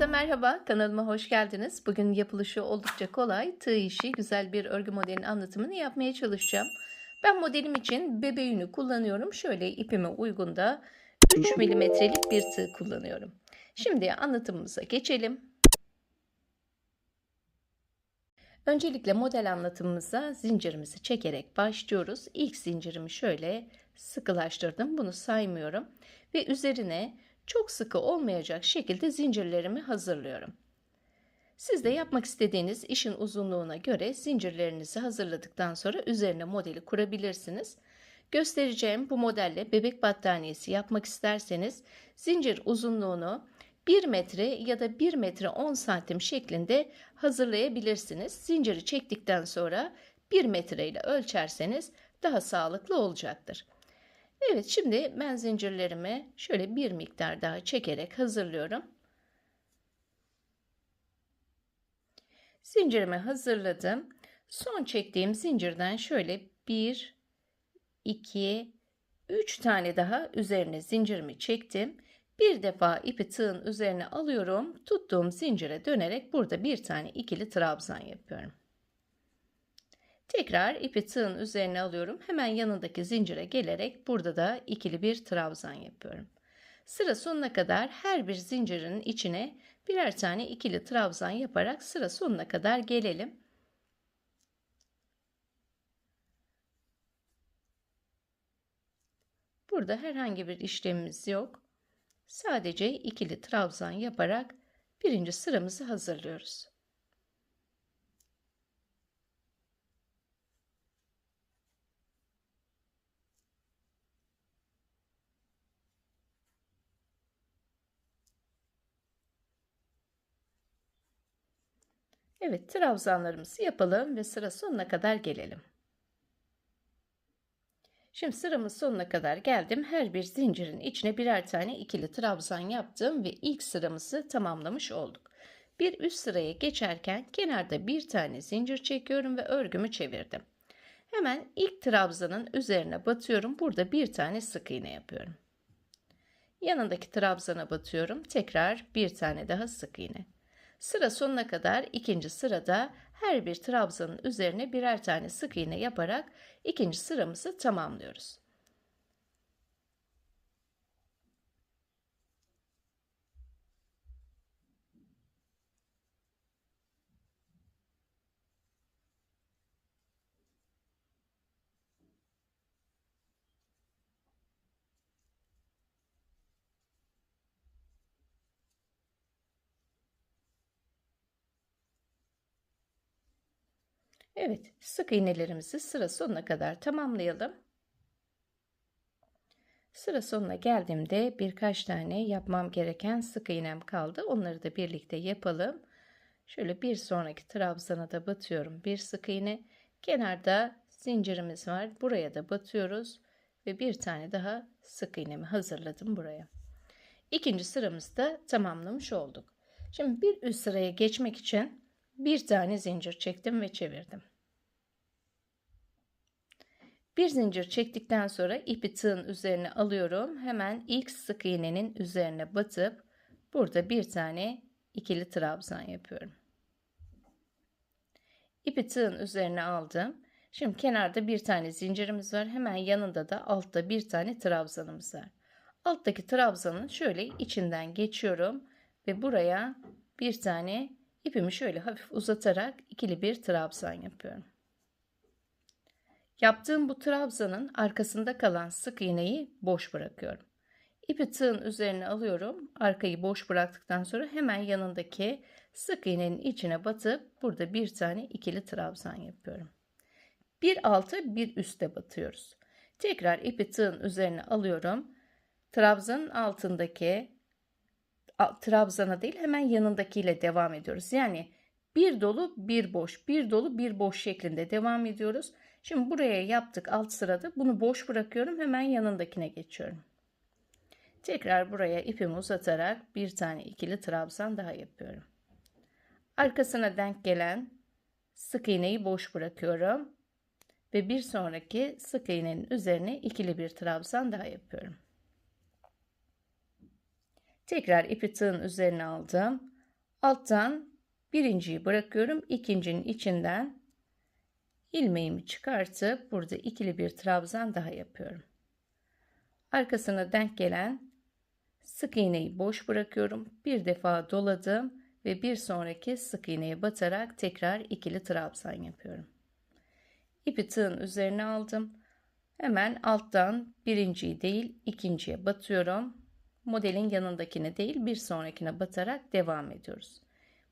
Herkese merhaba, kanalıma hoş geldiniz. Bugün yapılışı oldukça kolay, tığ işi, güzel bir örgü modelinin anlatımını yapmaya çalışacağım. Ben modelim için bebe yünü kullanıyorum. Şöyle ipime uygun da 3 milimetrelik bir tığ kullanıyorum. Şimdi anlatımımıza geçelim. Öncelikle model anlatımımıza zincirimizi çekerek başlıyoruz. İlk zincirimi şöyle sıkılaştırdım. Bunu saymıyorum. Ve üzerine çok sıkı olmayacak şekilde zincirlerimi hazırlıyorum. Siz de yapmak istediğiniz işin uzunluğuna göre zincirlerinizi hazırladıktan sonra üzerine modeli kurabilirsiniz. Göstereceğim bu modelle bebek battaniyesi yapmak isterseniz zincir uzunluğunu 1 metre ya da 1 metre 10 santim şeklinde hazırlayabilirsiniz. Zinciri çektikten sonra 1 metre ile ölçerseniz daha sağlıklı olacaktır. Evet şimdi ben zincirlerimi şöyle bir miktar daha çekerek hazırlıyorum. Zincirimi hazırladım. Son çektiğim zincirden şöyle 1, 2, 3 tane daha üzerine zincirimi çektim. Bir defa ipi tığın üzerine alıyorum. Tuttuğum zincire dönerek burada bir tane ikili trabzan yapıyorum. Tekrar ipi tığın üzerine alıyorum. Hemen yanındaki zincire gelerek burada da ikili bir trabzan yapıyorum. Sıra sonuna kadar her bir zincirin içine birer tane ikili trabzan yaparak sıra sonuna kadar gelelim. Burada herhangi bir işlemimiz yok. Sadece ikili trabzan yaparak birinci sıramızı hazırlıyoruz. Evet, trabzanlarımızı yapalım ve sıra sonuna kadar gelelim. Şimdi sıramın sonuna kadar geldim. Her bir zincirin içine birer tane ikili trabzan yaptım ve ilk sıramızı tamamlamış olduk. Bir üst sıraya geçerken kenarda bir tane zincir çekiyorum ve örgümü çevirdim. Hemen ilk trabzanın üzerine batıyorum. Burada bir tane sık iğne yapıyorum. Yanındaki trabzana batıyorum. Tekrar bir tane daha sık iğne. Sıra sonuna kadar ikinci sırada her bir trabzanın üzerine birer tane sık iğne yaparak ikinci sıramızı tamamlıyoruz. Evet, sık iğnelerimizi sıra sonuna kadar tamamlayalım. Sıra sonuna geldiğimde birkaç tane yapmam gereken sık iğnem kaldı. Onları da birlikte yapalım. Şöyle bir sonraki trabzana da batıyorum. Bir sık iğne. Kenarda zincirimiz var. Buraya da batıyoruz ve bir tane daha sık iğnemi hazırladım buraya. İkinci sıramızı da tamamlamış olduk. Şimdi bir üst sıraya geçmek için bir tane zincir çektim ve çevirdim. Bir zincir çektikten sonra ipi tığın üzerine alıyorum. Hemen ilk sık iğnenin üzerine batıp burada bir tane ikili trabzan yapıyorum. İpi tığın üzerine aldım. Şimdi kenarda bir tane zincirimiz var. Hemen yanında da altta bir tane trabzanımız var. Alttaki trabzanın şöyle içinden geçiyorum ve buraya bir tane ipimi şöyle hafif uzatarak ikili bir trabzan yapıyorum. Yaptığım bu trabzanın arkasında kalan sık iğneyi boş bırakıyorum. İpi tığın üzerine alıyorum. Arkayı boş bıraktıktan sonra hemen yanındaki sık iğnenin içine batıp burada bir tane ikili trabzan yapıyorum. Bir altı bir üste batıyoruz. Tekrar ipi tığın üzerine alıyorum. Trabzanın altındaki trabzana değil hemen yanındakiyle devam ediyoruz. Yani bir dolu bir boş bir dolu bir boş şeklinde devam ediyoruz. Şimdi buraya yaptık alt sırada. Bunu boş bırakıyorum. Hemen yanındakine geçiyorum. Tekrar buraya ipimi uzatarak bir tane ikili trabzan daha yapıyorum. Arkasına denk gelen sık iğneyi boş bırakıyorum. Ve bir sonraki sık iğnenin üzerine ikili bir trabzan daha yapıyorum. Tekrar ipi tığın üzerine aldım. Alttan birinciyi bırakıyorum. ikincinin içinden ilmeğimi çıkartıp burada ikili bir trabzan daha yapıyorum. Arkasına denk gelen sık iğneyi boş bırakıyorum. Bir defa doladım ve bir sonraki sık iğneye batarak tekrar ikili trabzan yapıyorum. İpi tığın üzerine aldım. Hemen alttan birinciyi değil ikinciye batıyorum. Modelin yanındakine değil bir sonrakine batarak devam ediyoruz.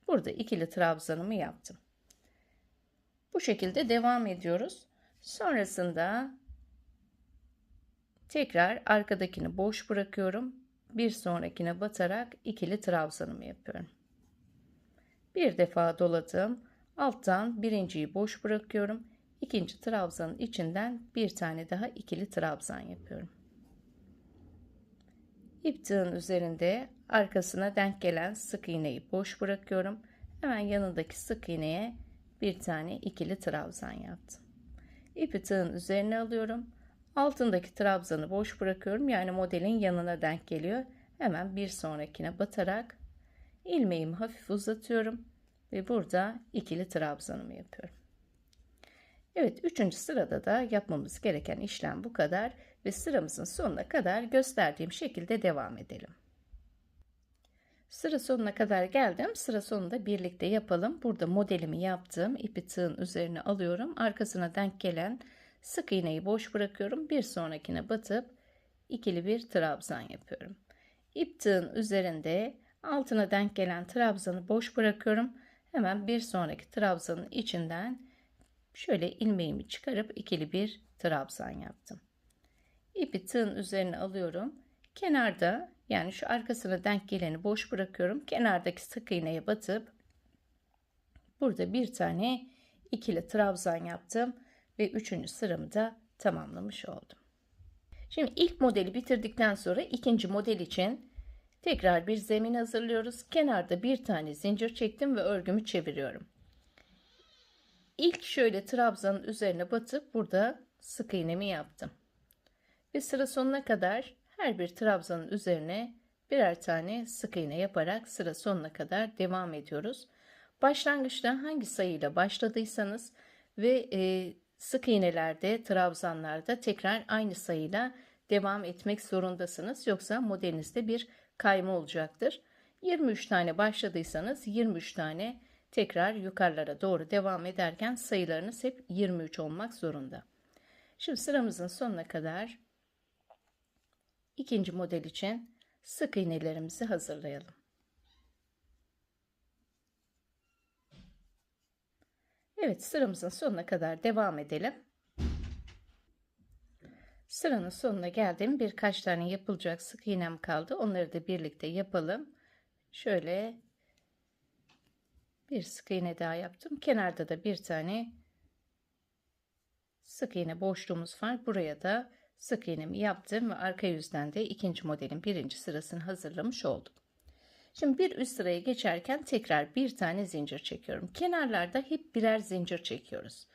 Burada ikili trabzanımı yaptım. Bu şekilde devam ediyoruz. Sonrasında tekrar arkadakini boş bırakıyorum. Bir sonrakine batarak ikili trabzanımı yapıyorum. Bir defa doladım. Alttan birinciyi boş bırakıyorum. İkinci trabzanın içinden bir tane daha ikili trabzan yapıyorum. İp tığın üzerinde arkasına denk gelen sık iğneyi boş bırakıyorum. Hemen yanındaki sık iğneye bir tane ikili trabzan yaptım. İpi tığın üzerine alıyorum. Altındaki trabzanı boş bırakıyorum. Yani modelin yanına denk geliyor. Hemen bir sonrakine batarak ilmeğimi hafif uzatıyorum ve burada ikili trabzanımı yapıyorum. Evet, üçüncü sırada da yapmamız gereken işlem bu kadar ve sıramızın sonuna kadar gösterdiğim şekilde devam edelim. Sıra sonuna kadar geldim. Sıra sonunda birlikte yapalım. Burada modelimi yaptım. İpi tığın üzerine alıyorum. Arkasına denk gelen sık iğneyi boş bırakıyorum. Bir sonrakine batıp ikili bir trabzan yapıyorum. İp tığın üzerinde altına denk gelen trabzanı boş bırakıyorum. Hemen bir sonraki trabzanın içinden şöyle ilmeğimi çıkarıp ikili bir trabzan yaptım. İpi tığın üzerine alıyorum. Kenarda yani şu arkasına denk geleni boş bırakıyorum. Kenardaki sık iğneye batıp burada bir tane ikili trabzan yaptım ve üçüncü sıramı da tamamlamış oldum. Şimdi ilk modeli bitirdikten sonra ikinci model için tekrar bir zemin hazırlıyoruz. Kenarda bir tane zincir çektim ve örgümü çeviriyorum. İlk şöyle trabzanın üzerine batıp burada sık iğnemi yaptım. Ve sıra sonuna kadar her bir trabzanın üzerine birer tane sık iğne yaparak sıra sonuna kadar devam ediyoruz. Başlangıçta hangi sayıyla başladıysanız ve e, sık iğnelerde, trabzanlarda tekrar aynı sayıyla devam etmek zorundasınız. Yoksa modelinizde bir kayma olacaktır. 23 tane başladıysanız 23 tane tekrar yukarılara doğru devam ederken sayılarınız hep 23 olmak zorunda. Şimdi sıramızın sonuna kadar ikinci model için sık iğnelerimizi hazırlayalım. Evet sıramızın sonuna kadar devam edelim. Sıranın sonuna geldim. Birkaç tane yapılacak sık iğnem kaldı. Onları da birlikte yapalım. Şöyle bir sık iğne daha yaptım. Kenarda da bir tane sık iğne boşluğumuz var. Buraya da sık iğnemi yaptım ve arka yüzden de ikinci modelin birinci sırasını hazırlamış oldum. Şimdi bir üst sıraya geçerken tekrar bir tane zincir çekiyorum. Kenarlarda hep birer zincir çekiyoruz.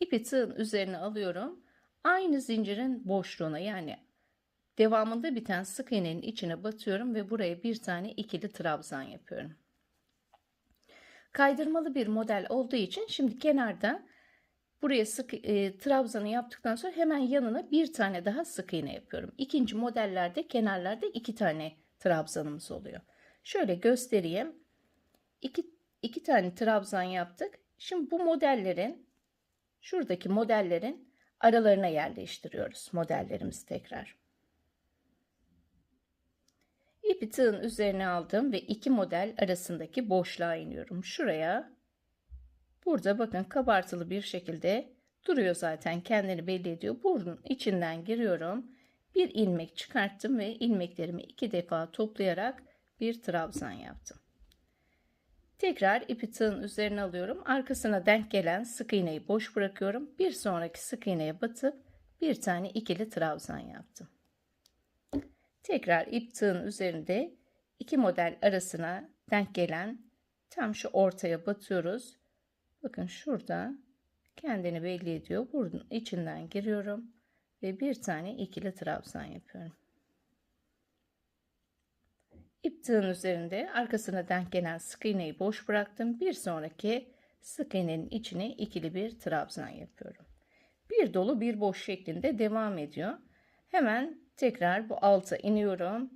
İpi tığın üzerine alıyorum. Aynı zincirin boşluğuna yani devamında biten sık iğnenin içine batıyorum ve buraya bir tane ikili trabzan yapıyorum. Kaydırmalı bir model olduğu için şimdi kenarda Buraya sık e, trabzanı yaptıktan sonra hemen yanına bir tane daha sık iğne yapıyorum. İkinci modellerde kenarlarda iki tane trabzanımız oluyor. Şöyle göstereyim. İki, iki tane trabzan yaptık. Şimdi bu modellerin şuradaki modellerin aralarına yerleştiriyoruz modellerimizi tekrar. İpi tığın üzerine aldım ve iki model arasındaki boşluğa iniyorum. Şuraya Burada bakın kabartılı bir şekilde duruyor zaten kendini belli ediyor. Burnun içinden giriyorum. Bir ilmek çıkarttım ve ilmeklerimi iki defa toplayarak bir trabzan yaptım. Tekrar ipi tığın üzerine alıyorum. Arkasına denk gelen sık iğneyi boş bırakıyorum. Bir sonraki sık iğneye batıp bir tane ikili trabzan yaptım. Tekrar ip tığın üzerinde iki model arasına denk gelen tam şu ortaya batıyoruz. Bakın şurada kendini belli ediyor. Bunun içinden giriyorum ve bir tane ikili trabzan yapıyorum. İp tığın üzerinde arkasına denk gelen sık iğneyi boş bıraktım. Bir sonraki sık iğnenin içine ikili bir trabzan yapıyorum. Bir dolu bir boş şeklinde devam ediyor. Hemen tekrar bu alta iniyorum.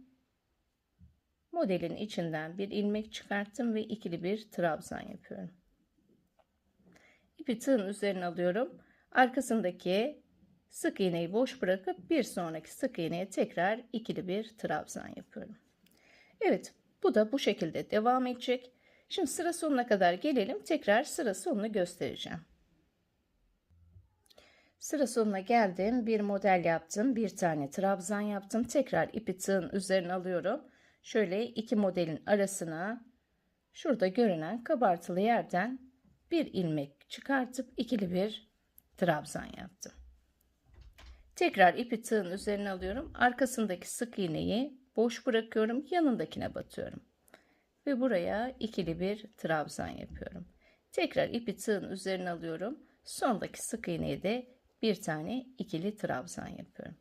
Modelin içinden bir ilmek çıkarttım ve ikili bir trabzan yapıyorum. İpi tığın üzerine alıyorum. Arkasındaki sık iğneyi boş bırakıp bir sonraki sık iğneye tekrar ikili bir trabzan yapıyorum. Evet bu da bu şekilde devam edecek. Şimdi sıra sonuna kadar gelelim. Tekrar sıra sonunu göstereceğim. Sıra sonuna geldim. Bir model yaptım. Bir tane trabzan yaptım. Tekrar ipi tığın üzerine alıyorum. Şöyle iki modelin arasına şurada görünen kabartılı yerden bir ilmek çıkartıp ikili bir trabzan yaptım. Tekrar ipi tığın üzerine alıyorum. Arkasındaki sık iğneyi boş bırakıyorum. Yanındakine batıyorum. Ve buraya ikili bir trabzan yapıyorum. Tekrar ipi tığın üzerine alıyorum. Sondaki sık iğneye de bir tane ikili trabzan yapıyorum.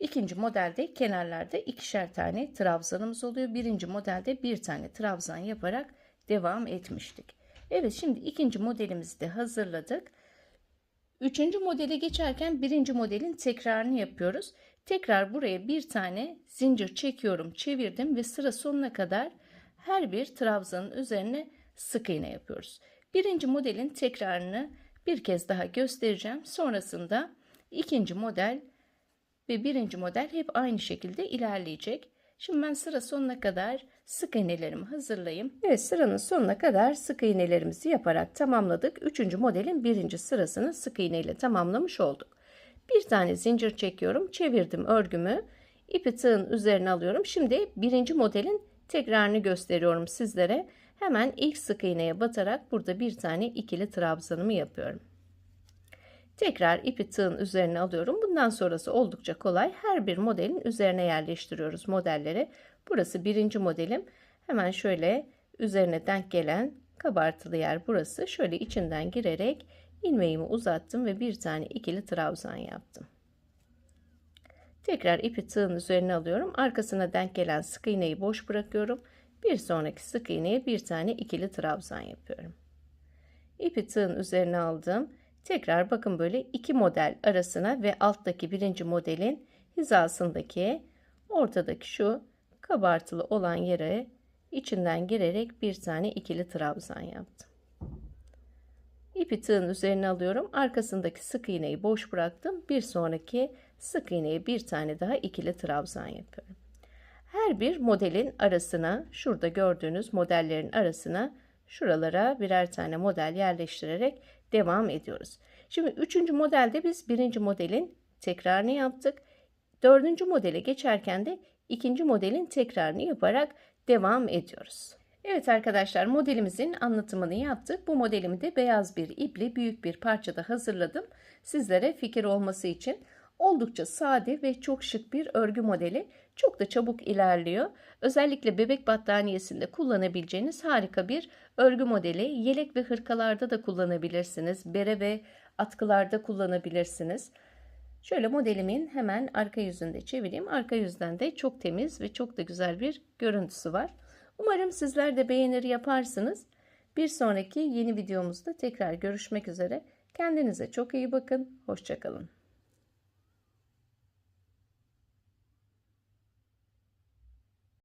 İkinci modelde kenarlarda ikişer tane trabzanımız oluyor. Birinci modelde bir tane trabzan yaparak devam etmiştik. Evet şimdi ikinci modelimizi de hazırladık. Üçüncü modele geçerken birinci modelin tekrarını yapıyoruz. Tekrar buraya bir tane zincir çekiyorum, çevirdim ve sıra sonuna kadar her bir trabzanın üzerine sık iğne yapıyoruz. Birinci modelin tekrarını bir kez daha göstereceğim. Sonrasında ikinci model ve birinci model hep aynı şekilde ilerleyecek. Şimdi ben sıra sonuna kadar sık iğnelerimi hazırlayayım. Evet sıranın sonuna kadar sık iğnelerimizi yaparak tamamladık. Üçüncü modelin birinci sırasını sık iğne ile tamamlamış olduk. Bir tane zincir çekiyorum. Çevirdim örgümü. İpi tığın üzerine alıyorum. Şimdi birinci modelin tekrarını gösteriyorum sizlere. Hemen ilk sık iğneye batarak burada bir tane ikili trabzanımı yapıyorum. Tekrar ipi tığın üzerine alıyorum. Bundan sonrası oldukça kolay. Her bir modelin üzerine yerleştiriyoruz modelleri. Burası birinci modelim. Hemen şöyle üzerine denk gelen kabartılı yer burası. Şöyle içinden girerek ilmeğimi uzattım ve bir tane ikili trabzan yaptım. Tekrar ipi tığın üzerine alıyorum. Arkasına denk gelen sık iğneyi boş bırakıyorum. Bir sonraki sık iğneye bir tane ikili trabzan yapıyorum. İpi tığın üzerine aldım. Tekrar bakın böyle iki model arasına ve alttaki birinci modelin hizasındaki ortadaki şu kabartılı olan yere içinden girerek bir tane ikili trabzan yaptım. İpi tığın üzerine alıyorum. Arkasındaki sık iğneyi boş bıraktım. Bir sonraki sık iğneye bir tane daha ikili trabzan yapıyorum. Her bir modelin arasına şurada gördüğünüz modellerin arasına şuralara birer tane model yerleştirerek devam ediyoruz. Şimdi üçüncü modelde biz birinci modelin tekrarını yaptık. Dördüncü modele geçerken de ikinci modelin tekrarını yaparak devam ediyoruz. Evet arkadaşlar modelimizin anlatımını yaptık. Bu modelimi de beyaz bir iple büyük bir parçada hazırladım. Sizlere fikir olması için oldukça sade ve çok şık bir örgü modeli. Çok da çabuk ilerliyor. Özellikle bebek battaniyesinde kullanabileceğiniz harika bir örgü modeli. Yelek ve hırkalarda da kullanabilirsiniz. Bere ve atkılarda kullanabilirsiniz. Şöyle modelimin hemen arka yüzünde çevireyim. Arka yüzden de çok temiz ve çok da güzel bir görüntüsü var. Umarım sizler de beğenir yaparsınız. Bir sonraki yeni videomuzda tekrar görüşmek üzere. Kendinize çok iyi bakın. Hoşçakalın.